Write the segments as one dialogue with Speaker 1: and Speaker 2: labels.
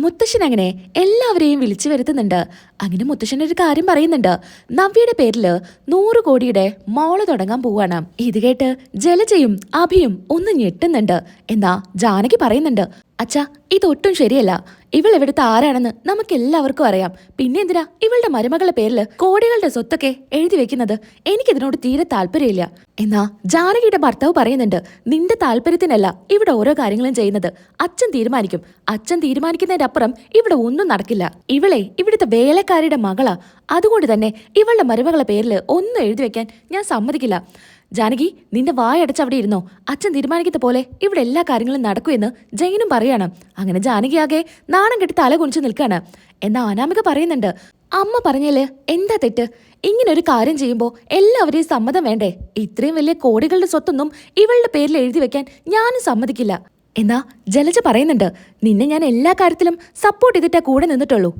Speaker 1: മുത്തശ്ശൻ അങ്ങനെ എല്ലാവരെയും വിളിച്ചു വരുത്തുന്നുണ്ട്. അങ്ങനെ മുത്തശ്ശൻ ഒരു കാര്യം പറയുന്നുണ്ട്. നവ്യയുടെ പേരിൽ നൂറ് കോടിയുടെ മോൾ തുടങ്ങാൻ പോവാണ്. ഇത് കേട്ട് ജലജയും അഭിയും ഒന്ന് ഞെട്ടുന്നുണ്ട്. എന്നാ ജാനകി പറയുന്നുണ്ട്. അച്ഛാ ഇതൊട്ടും ശരിയല്ല. ഇവൾ ഇവിടുത്തെ ആരാണെന്ന് നമുക്ക് എല്ലാവർക്കും അറിയാം. പിന്നെ എന്തിനാ ഇവളുടെ മരുമകളുടെ പേരിൽ കോടികളുടെ സ്വത്തൊക്കെ എഴുതി വെക്കുന്നത്? എനിക്കിതിനോട് തീരെ താല്പര്യമില്ല. എന്നാ ജാനകിയുടെ ഭർത്താവ് പറയുന്നുണ്ട് നിന്റെ താല്പര്യത്തിനല്ല ഇവിടെ ഓരോ കാര്യങ്ങളും ചെയ്യുന്നത്. അച്ഛൻ തീരുമാനിക്കും. അച്ഛൻ തീരുമാനിക്കുന്നതിന്റെ അപ്പുറം ഇവിടെ ഒന്നും നടക്കില്ല. ഇവളെ ഇവിടുത്തെ വേലക്കാരിയുടെ മകളാ. അതുകൊണ്ട് തന്നെ ഇവളുടെ മരുമകളുടെ പേരിൽ ഒന്നും എഴുതി വെക്കാൻ ഞാൻ സമ്മതിക്കില്ല. ജാനകി നിന്റെ വായടച്ച് അവിടെ ഇരുന്നോ? അച്ഛൻ തീരുമാനിക്കുന്ന പോലെ ഇവിടെ എല്ലാ കാര്യങ്ങളും നടക്കുമെന്ന് ജയനും പറയാണ് അങ്ങനെ ജാനകിയാകെ നാണം കെട്ടി തല കുണിച്ചു നിൽക്കാണ് എന്നാ അനാമിക പറയുന്നുണ്ട് അമ്മ പറഞ്ഞേൽ എന്താ തെറ്റ്? ഇങ്ങനെ ഒരു കാര്യം ചെയ്യുമ്പോൾ എല്ലാവരെയും സമ്മതം വേണ്ടേ? ഇത്രയും വലിയ കോടികളുടെ സ്വത്തൊന്നും ഇവളുടെ പേരിൽ എഴുതി വെക്കാൻ ഞാനും സമ്മതിക്കില്ല. എന്നാ ജലജ പറയുന്നുണ്ട് നിന്നെ ഞാൻ എല്ലാ കാര്യത്തിലും സപ്പോർട്ട് ചെയ്തിട്ടേ കൂടെ നിന്നിട്ടുള്ളൂ.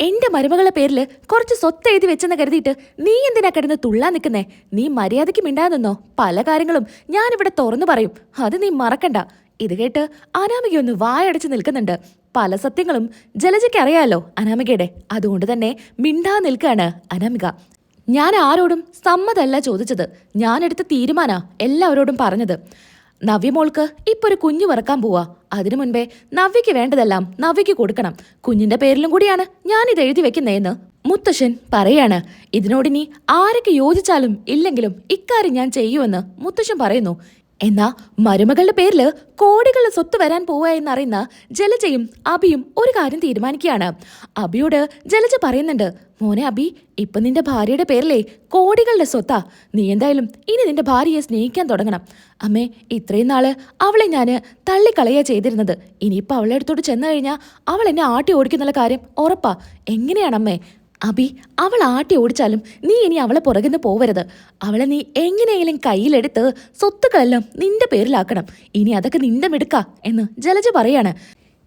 Speaker 1: എന്റെ മരുമകളെ പേരിൽ കുറച്ച് സ്വത്ത് എഴുതി വെച്ചെന്ന് കരുതിയിട്ട് നീ എന്തിനാ കിടന്ന് തുള്ളാൻ നിൽക്കുന്നേ നീ മര്യാദയ്ക്ക് മിണ്ടാതെന്നോ പല കാര്യങ്ങളും ഞാനിവിടെ തുറന്നു പറയും. അത് നീ മറക്കണ്ട. ഇത് കേട്ട് അനാമികയൊന്ന് വായടച്ച് നിൽക്കുന്നുണ്ട്. പല സത്യങ്ങളും ജലജയ്ക്ക് അറിയാലോ അനാമികയുടെ. അതുകൊണ്ട് തന്നെ മിണ്ടാ നിൽക്കുകയാണ് അനാമിക. ഞാൻ ആരോടും സമ്മതല്ല ചോദിച്ചത്. ഞാനെടുത്ത തീരുമാനാ എല്ലാവരോടും പറഞ്ഞത്. നവ്യമോൾക്ക് ഇപ്പൊ ഒരു കുഞ്ഞു പിറക്കാൻ പോവാ. അതിനു മുൻപേ നവ്യയ്ക്ക് വേണ്ടതെല്ലാം നവ്യയ്ക്ക് കൊടുക്കണം. കുഞ്ഞിന്റെ പേരിലും കൂടിയാണ് ഞാൻ ഇത് എഴുതി വെക്കുന്നതെന്ന് മുത്തശ്ശൻ പറയാണ്. ഇതിനോടിനി ആരൊക്കെ യോജിച്ചാലും ഇല്ലെങ്കിലും ഇക്കാര്യം ഞാൻ ചെയ്യുമെന്ന് മുത്തശ്ശൻ പറയുന്നു. എന്നാ മരുമകളുടെ പേരിൽ കോടികളുടെ സ്വത്ത് വരാൻ പോവുക എന്നറിയുന്ന ജലജയും അബിയും ഒരു കാര്യം തീരുമാനിക്കുകയാണ്. അബിയോട് ജലജ പറയുന്നുണ്ട് മോനെ അബി ഇപ്പൊ നിന്റെ ഭാര്യയുടെ പേരിലേ കോടികളുടെ സ്വത്താ. നീ എന്തായാലും ഇനി നിന്റെ ഭാര്യയെ സ്നേഹിക്കാൻ തുടങ്ങണം. അമ്മേ ഇത്രയും നാൾ അവളെ ഞാൻ തള്ളിക്കളയാ ചെയ്തിരുന്നത്. ഇനിയിപ്പൊ അവളെ അടുത്തോട്ട് ചെന്നു കഴിഞ്ഞാൽ അവൾ എന്നെ ആട്ടി ഓടിക്കുന്നുള്ള കാര്യം ഉറപ്പാ. എങ്ങനെയാണമ്മേ? അബി അവൾ ആട്ടി ഓടിച്ചാലും നീ ഇനി അവളെ പുറകുന്ന് പോവരുത്. അവളെ നീ എങ്ങനെയെങ്കിലും കയ്യിലെടുത്ത് സ്വത്തുക്കളെല്ലാം നിന്റെ പേരിലാക്കണം. ഇനി അതൊക്കെ നിന്റെ മിടുക്ക എന്ന് ജലജ പറയാണ്.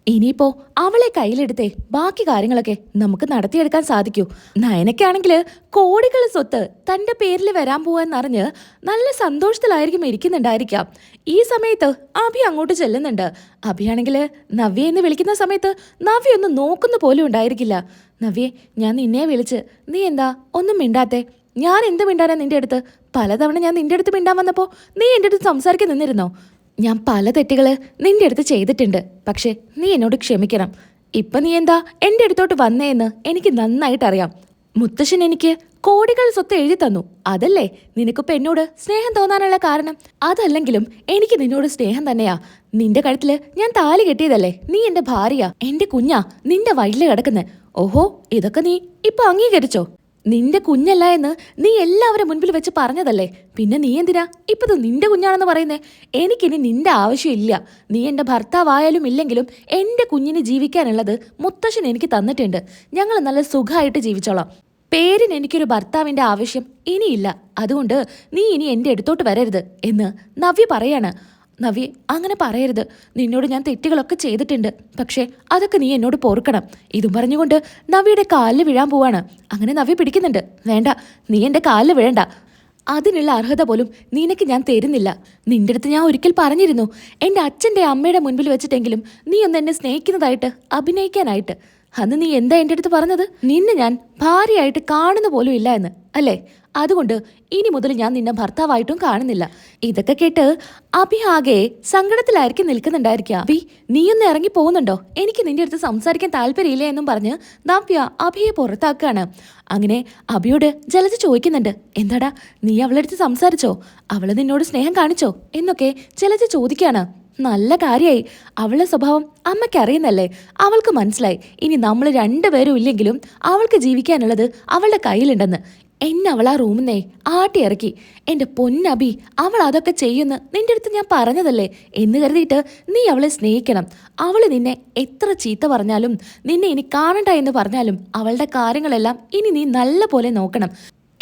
Speaker 1: ഇനിയിപ്പോ അവളെ കയ്യിലെടുത്തേ ബാക്കി കാര്യങ്ങളൊക്കെ നമുക്ക് നടത്തിയെടുക്കാൻ സാധിക്കൂ. നയനക്കാണെങ്കിൽ കോടികൾ സ്വത്ത് തന്റെ പേരിൽ വരാൻ പോവാന്നറിഞ്ഞ് നല്ല സന്തോഷത്തിലായിരിക്കും ഇരിക്കുന്നുണ്ടായിരിക്കാം. ഈ സമയത്ത് അഭി അങ്ങോട്ട് ചെല്ലുന്നുണ്ട്. അഭിയാണെങ്കിൽ നവ്യ എന്ന് വിളിക്കുന്ന സമയത്ത് നവ്യ ഒന്ന് നോക്കുന്ന പോലും ഉണ്ടായിരിക്കില്ല. നവ്യെ ഞാൻ നിന്നെ വിളിച്ച്. നീ എന്താ? ഒന്നും മിണ്ടാത്തെ. ഞാൻ എന്ത് മിണ്ടാനാ നിന്റെ അടുത്ത്? പലതവണ ഞാൻ നിന്റെ അടുത്ത് മിണ്ടാൻ വന്നപ്പോ നീ എന്റെ അടുത്ത് സംസാരിക്കാൻ നിന്നിരുന്നോ? ഞാൻ പല തെറ്റുകൾ നിന്റെ അടുത്ത് ചെയ്തിട്ടുണ്ട്. പക്ഷെ നീ എന്നോട് ക്ഷമിക്കണം. ഇപ്പൊ നീ എന്താ എന്റെ അടുത്തോട്ട് വന്നേന്ന് എനിക്ക് നന്നായിട്ട് അറിയാം മുത്തശ്ശൻ എനിക്ക് കോടികൾ സ്വത്ത് എഴുതി തന്നു. അതല്ലേ നിനക്കിപ്പോ എന്നോട് സ്നേഹം തോന്നാനുള്ള കാരണം? അതല്ലെങ്കിലും എനിക്ക് നിന്നോട് സ്നേഹം തന്നെയാ. നിന്റെ കഴുത്തിൽ ഞാൻ താലി കെട്ടിയതല്ലേ? നീ എന്റെ ഭാര്യ. എന്റെ കുഞ്ഞാ. നിന്റെ വയലിൽ കിടക്കുന്നെ. ഓഹോ ഇതൊക്കെ നീ ഇപ്പൊ അംഗീകരിച്ചോ? നിന്റെ കുഞ്ഞല്ല എന്ന് നീ എല്ലാവരും മുൻപിൽ വെച്ച് പറഞ്ഞതല്ലേ? പിന്നെ നീ എന്തിനാ ഇപ്പത് നിന്റെ കുഞ്ഞാണെന്ന് പറയുന്നേ? എനിക്കിനി നിന്റെ ആവശ്യമില്ല. നീ എന്റെ ഭർത്താവായാലും ഇല്ലെങ്കിലും എന്റെ കുഞ്ഞിന് ജീവിക്കാനുള്ളത് മുത്തശ്ശൻ എനിക്ക് തന്നിട്ടുണ്ട്. ഞങ്ങൾ നല്ല സുഖമായിട്ട് ജീവിച്ചോളാം. പേരിന് എനിക്കൊരു ഭർത്താവിന്റെ ആവശ്യം ഇനിയില്ല. അതുകൊണ്ട് നീ ഇനി എന്റെ അടുത്തോട്ട് വരരുത് എന്ന് നവ്യ പറയാണ്. നവ്യ അങ്ങനെ പറയരുത്. നിന്നോട് ഞാൻ തെറ്റുകളൊക്കെ ചെയ്തിട്ടുണ്ട്. പക്ഷേ അതൊക്കെ നീ എന്നോട് പൊറുക്കണം. ഇതും പറഞ്ഞുകൊണ്ട് നവ്യയുടെ കാലിൽ വീഴാൻ പോവാണ്. അങ്ങനെ നവി പിടിക്കുന്നുണ്ട്. വേണ്ട നീ എന്റെ കാലിൽ വീഴണ്ട. അതിനുള്ള അർഹത പോലും നിനക്ക് ഞാൻ തരുന്നില്ല. നിന്റെ അടുത്ത് ഞാൻ ഒരിക്കൽ പറഞ്ഞിരുന്നു എന്റെ അച്ഛന്റെ അമ്മയുടെ മുൻപിൽ വെച്ചിട്ടെങ്കിലും നീ ഒന്ന് എന്നെ സ്നേഹിക്കുന്നതായിട്ട് അഭിനയിക്കാനായിട്ട്. അന്ന് നീ എന്താ എന്റെ അടുത്ത് പറഞ്ഞത്? നിന്നെ ഞാൻ ഭാര്യയായിട്ട് കാണുന്ന പോലും ഇല്ല എന്ന് അല്ലേ? അതുകൊണ്ട് ഇനി മുതൽ ഞാൻ നിന്നെ ഭർത്താവായിട്ടും കാണുന്നില്ല. ഇതൊക്കെ കേട്ട് അഭി ആകെ സങ്കടത്തിലായിരിക്കും നിൽക്കുന്നുണ്ടായിരിക്കുക. അഭി നീയൊന്ന് ഇറങ്ങി പോകുന്നുണ്ടോ? എനിക്ക് നിന്റെ അടുത്ത് സംസാരിക്കാൻ താല്പര്യമില്ല എന്നും പറഞ്ഞ് നവ്യ അഭിയെ പുറത്താക്കുകയാണ്. അങ്ങനെ അഭിയോട് ജലജ ചോദിക്കുന്നുണ്ട് എന്താടാ നീ അവളുടെ അടുത്ത് സംസാരിച്ചോ? അവൾ നിന്നോട് സ്നേഹം കാണിച്ചോ? എന്നൊക്കെ ജലജ ചോദിക്കുകയാണ്. നല്ല കാര്യായി. അവളുടെ സ്വഭാവം അമ്മയ്ക്ക് അറിയുന്നല്ലേ? അവൾക്ക് മനസ്സിലായി. ഇനി നമ്മൾ രണ്ടുപേരും ഇല്ലെങ്കിലും അവൾക്ക് ജീവിക്കാനുള്ളത് അവളുടെ കയ്യിലുണ്ടെന്ന്. എന്നെ അവൾ ആ റൂമിന്നേ ആട്ടി ഇറക്കി. എന്റെ പൊന്നബി അവൾ അതൊക്കെ ചെയ്യുമെന്ന് നിന്റെ അടുത്ത് ഞാൻ പറഞ്ഞതല്ലേ? എന്ന് കരുതിയിട്ട് നീ അവളെ സ്നേഹിക്കണം. അവൾ നിന്നെ എത്ര ചീത്ത പറഞ്ഞാലും നിന്നെ ഇനി കാണണ്ട എന്ന് പറഞ്ഞാലും അവളുടെ കാര്യങ്ങളെല്ലാം ഇനി നീ നല്ല പോലെ നോക്കണം.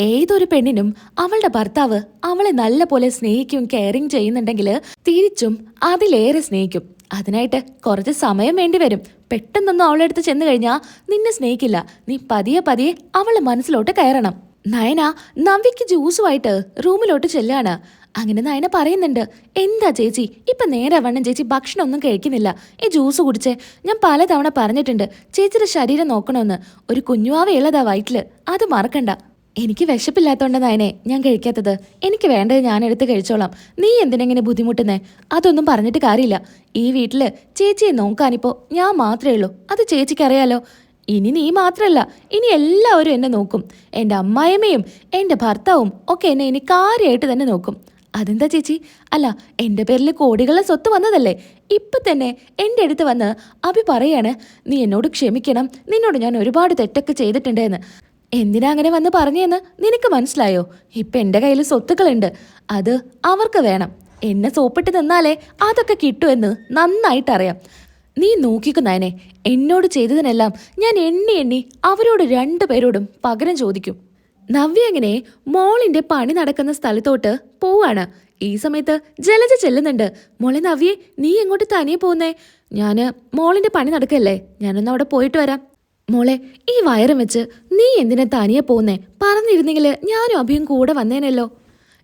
Speaker 1: ഏതൊരു പെണ്ണിനും അവളുടെ ഭർത്താവ് അവളെ നല്ല പോലെ സ്നേഹിക്കും കെയറിങ് ചെയ്യുന്നുണ്ടെങ്കിൽ തിരിച്ചും അതിലേറെ സ്നേഹിക്കും. അതിനായിട്ട് കുറച്ച് സമയം വേണ്ടി വരും. പെട്ടെന്നൊന്നും അടുത്ത് ചെന്ന് കഴിഞ്ഞാൽ നിന്നെ സ്നേഹിക്കില്ല. നീ പതിയെ പതിയെ അവളെ മനസ്സിലോട്ട് കയറണം. നയന നവ്യക്ക് ജ്യൂസുമായിട്ട് റൂമിലോട്ട് ചെല്ലാണ്. അങ്ങനെ നയന പറയുന്നുണ്ട് എന്താ ചേച്ചി? ഇപ്പൊ നേരെ വണ്ണം ചേച്ചി ഭക്ഷണം ഒന്നും കഴിക്കുന്നില്ല. ഈ ജ്യൂസ് കുടിച്ചേ. ഞാൻ പലതവണ പറഞ്ഞിട്ടുണ്ട് ചേച്ചിയുടെ ശരീരം നോക്കണമെന്ന് ഒരു കുഞ്ഞുവാവ ഉള്ളതാ വയറ്റിൽ. അത് മറക്കണ്ട. എനിക്ക് വിശപ്പില്ലാത്തോണ്ട് നയനെ ഞാൻ കഴിക്കാത്തത്. എനിക്ക് വേണ്ടത് ഞാൻ എടുത്ത് കഴിച്ചോളാം. നീ എന്തിനെങ്ങനെ ബുദ്ധിമുട്ടുന്നേ? അതൊന്നും പറഞ്ഞിട്ട് കാര്യമില്ല. ഈ വീട്ടിൽ ചേച്ചിയെ നോക്കാനിപ്പോ ഞാൻ മാത്രമേ ഉള്ളൂ. അത് ചേച്ചിക്ക് അറിയാലോ ഇനി നീ മാത്രല്ല. ഇനി എല്ലാവരും എന്നെ നോക്കും. എന്റെ അമ്മായിമ്മയും എന്റെ ഭർത്താവും ഒക്കെ എന്നെ ഇനി കാര്യമായിട്ട് തന്നെ നോക്കും. അതെന്താ ചേച്ചി? അല്ല എന്റെ പേരിൽ കോടികളുടെ സ്വത്ത് വന്നതല്ലേ? ഇപ്പൊ തന്നെ എന്റെ അടുത്ത് വന്ന് അഭി പറയാണ് നീ എന്നോട് ക്ഷമിക്കണം. നിന്നോട് ഞാൻ ഒരുപാട് തെറ്റൊക്കെ ചെയ്തിട്ടുണ്ടെന്ന്. എന്തിനാ അങ്ങനെ വന്ന് പറഞ്ഞെന്ന്? നിനക്ക് മനസ്സിലായോ? ഇപ്പൊ എന്റെ കയ്യിൽ സ്വത്തുക്കളുണ്ട്. അത് അവർക്ക് വേണം. എന്നെ സോപ്പിട്ട് നിന്നാലേ അതൊക്കെ കിട്ടുമെന്ന് നന്നായിട്ട് അറിയാം നോക്കിക്കു നയനെ എന്നോട് ചെയ്തതിനെല്ലാം ഞാൻ എണ്ണി എണ്ണി അവരോട് രണ്ടുപേരോടും പകരം ചോദിക്കും. നവ്യ അങ്ങനെ മോളിന്റെ പണി നടക്കുന്ന സ്ഥലത്തോട്ട് പോവാണ്. ഈ സമയത്ത് ജലജ ചെല്ലുന്നുണ്ട്. മോളെ നവ്യെ നീ എങ്ങോട്ട് തനിയെ പോകുന്നേ? ഞാൻ മോളിന്റെ പണി നടക്കല്ലേ? ഞാനൊന്ന് അവിടെ പോയിട്ട് വരാം. മോളെ ഈ വയറും വെച്ച് നീ എന്തിനാ തനിയെ പോകുന്നേ? പറഞ്ഞിരുന്നെങ്കിൽ ഞാനും അഭിയും കൂടെ വന്നേനല്ലോ.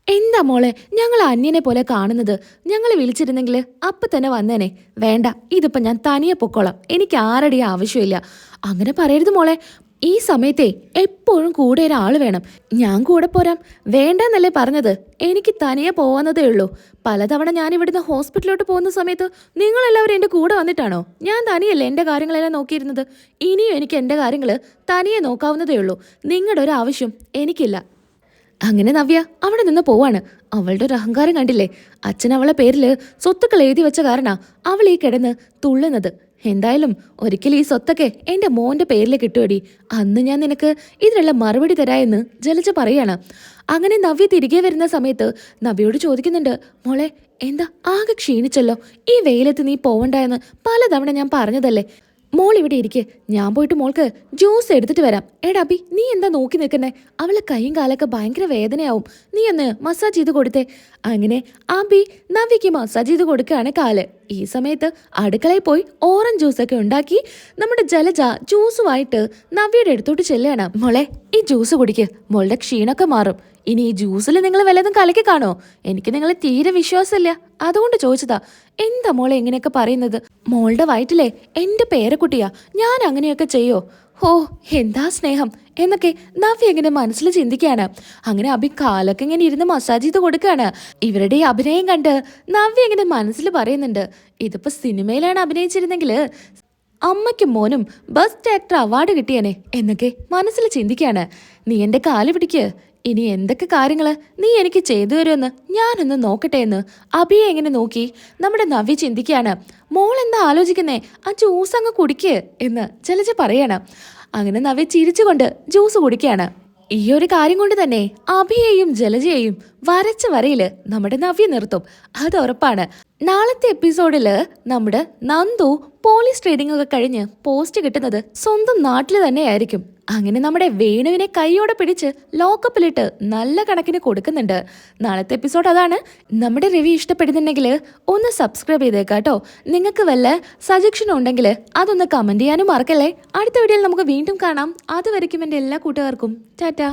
Speaker 1: എന്താ മോളെ? ഞങ്ങൾ അന്യനെ പോലെ കാണുന്നത്. ഞങ്ങൾ വിളിച്ചിരുന്നെങ്കിൽ അപ്പൊ തന്നെ വന്നേനെ. വേണ്ട ഇതിപ്പോ ഞാൻ തനിയെ പൊക്കോളാം. എനിക്ക് ആരുടെ ആവശ്യമില്ല. അങ്ങനെ പറയരുത് മോളെ. ഈ സമയത്തെ എപ്പോഴും കൂടെ ഒരാൾ വേണം. ഞാൻ കൂടെ പോരാം. വേണ്ടെന്നല്ലേ പറഞ്ഞത്? എനിക്ക് തനിയെ പോവാന്നതേ ഉള്ളൂ. പലതവണ ഞാൻ ഇവിടുന്ന് ഹോസ്പിറ്റലിലോട്ട് പോകുന്ന സമയത്ത് നിങ്ങളെല്ലാവരും എന്റെ കൂടെ വന്നിട്ടാണോ? ഞാൻ തനിയല്ലേ എന്റെ കാര്യങ്ങളെല്ലാം നോക്കിയിരുന്നത്? ഇനിയും എനിക്ക് എന്റെ കാര്യങ്ങൾ തനിയെ നോക്കാവുന്നതേ ഉള്ളൂ. നിങ്ങളുടെ ഒരു ആവശ്യം എനിക്കില്ല. അങ്ങനെ നവ്യ അവിടെ നിന്ന് പോവാണ്. അവളുടെ ഒരു അഹങ്കാരം കണ്ടില്ലേ? അച്ഛൻ അവളെ പേരിൽ സ്വത്തുക്കൾ എഴുതി വെച്ച കാരണ അവൾ ഈ കിടന്ന് തുള്ളുന്നത്. എന്തായാലും ഒരിക്കൽ ഈ സ്വത്തൊക്കെ എന്റെ മോന്റെ പേരിൽ കിട്ടുമടി അന്ന് ഞാൻ നിനക്ക് ഇതിനുള്ള മറുപടി തരായെന്ന് ജലജ പറയാണ്. അങ്ങനെ നവ്യ തിരികെ വരുന്ന സമയത്ത് നവ്യോട് ചോദിക്കുന്നുണ്ട് മോളെ എന്താ ആകെ ക്ഷീണിച്ചല്ലോ? ഈ വെയിലത്ത് നീ പോവണ്ടായെന്ന് പലതവണ ഞാൻ പറഞ്ഞതല്ലേ? മോൾ ഇവിടെ ഇരിക്കെ. ഞാൻ പോയിട്ട് മോൾക്ക് ജ്യൂസ് എടുത്തിട്ട് വരാം. എടാ അബി നീ എന്താ നോക്കി നിൽക്കുന്നേ? അവളെ കൈയും കാലൊക്കെ ഭയങ്കര വേദനയാവും. നീ ഒന്ന് മസാജ് ചെയ്ത് കൊടുത്തേ. അങ്ങനെ അബി നവിക്ക് മസാജ് ചെയ്ത് കൊടുക്കുകയാണ് കാൽ. ഈ സമയത്ത് അടുക്കളയിൽ പോയി ഓറഞ്ച് ജ്യൂസൊക്കെ ഉണ്ടാക്കി നമ്മുടെ ജലജ ജ്യൂസുമായിട്ട് നവ്യയുടെ അടുത്തോട്ട് ചെല്ലുകയാണ്. മോളെ ഈ ജ്യൂസ് കുടിക്ക്. മോളുടെ ക്ഷീണമൊക്കെ മാറും. ഇനി ഈ ജ്യൂസിൽ നിങ്ങൾ വല്ലതും കലക്കി കാണോ? എനിക്ക് നിങ്ങളെ തീരെ വിശ്വാസമില്ല. അതുകൊണ്ട് ചോദിച്ചതാ എന്താ മോളെ ഇങ്ങനെയൊക്കെ പറയുന്നത്? മോളുടെ വയറ്റിലെ എന്റെ പേരക്കുട്ടിയാ ഞാൻ അങ്ങനെയൊക്കെ ചെയ്യോ? ഹോ എന്താ സ്നേഹം? എന്നൊക്കെ നവ്യ ഇങ്ങനെ മനസ്സിൽ ചിന്തിക്കുകയാണ്. അങ്ങനെ അഭി കാലൊക്കെ ഇങ്ങനെ ഇരുന്ന് മസാജ് ചെയ്ത് കൊടുക്കുകയാണ്. ഇവരുടെ അഭിനയം കണ്ട് നവ്യ ഇങ്ങനെ മനസ്സിൽ പറയുന്നുണ്ട് ഇതിപ്പോ സിനിമയിലാണ് അഭിനയിച്ചിരുന്നെങ്കിൽ അമ്മയ്ക്കും മോനും ബെസ്റ്റ് ആക്ടർ അവാർഡ് കിട്ടിയനെ എന്നൊക്കെ മനസ്സിൽ ചിന്തിക്കുകയാണ്. നീ എന്റെ കാൽ പിടിക്ക് ഇനി എന്തൊക്കെ കാര്യങ്ങൾ നീ എനിക്ക് ചെയ്തു തരുമെന്ന് ഞാനൊന്ന് നോക്കട്ടെ എന്ന് അഭിയെ എങ്ങനെ നോക്കി? നമ്മുടെ നവി ചിന്തിക്കാണ് മോൾ എന്താ ആലോചിക്കുന്നേ? ആ ജ്യൂസ് അങ്ങ് കുടിക്ക് എന്ന് ചെലച്ച് പറയാണ്. അങ്ങനെ നവി ചിരിച്ചുകൊണ്ട് ജ്യൂസ് കുടിക്കുകയാണ്. ഈ ഒരു കാര്യം കൊണ്ട് തന്നെ അഭിയെയും ജലജയെയും വരച്ച വരയിൽ നമ്മുടെ നവ്യ നിർത്തും. അത് ഉറപ്പാണ്. നാളത്തെ എപ്പിസോഡിൽ നമ്മുടെ നന്ദു പോലീസ് ട്രേഡിംഗ് ഒക്കെ കഴിഞ്ഞ് പോസ്റ്റ് കിട്ടുന്നത് സ്വന്തം നാട്ടിൽ തന്നെയായിരിക്കും. അങ്ങനെ നമ്മുടെ വേണുവിനെ കൈയോടെ പിടിച്ച് ലോക്കപ്പിലിട്ട് നല്ല കണക്കിന് കൊടുക്കുന്നുണ്ട്. നാളത്തെ എപ്പിസോഡ് അതാണ്. നമ്മുടെ റിവ്യൂ ഇഷ്ടപ്പെടുന്നുണ്ടെങ്കിൽ ഒന്ന് സബ്സ്ക്രൈബ് ചെയ്തേക്കാട്ടോ നിങ്ങൾക്ക് വല്ല സജഷൻ ഉണ്ടെങ്കിൽ അതൊന്ന് കമന്റ് ചെയ്യാനും മറക്കല്ലേ. അടുത്ത വീഡിയോയിൽ നമുക്ക് വീണ്ടും കാണാം. അതുവരയ്ക്കും എന്റെ എല്ലാ കൂട്ടുകാർക്കും. ടാറ്റാ.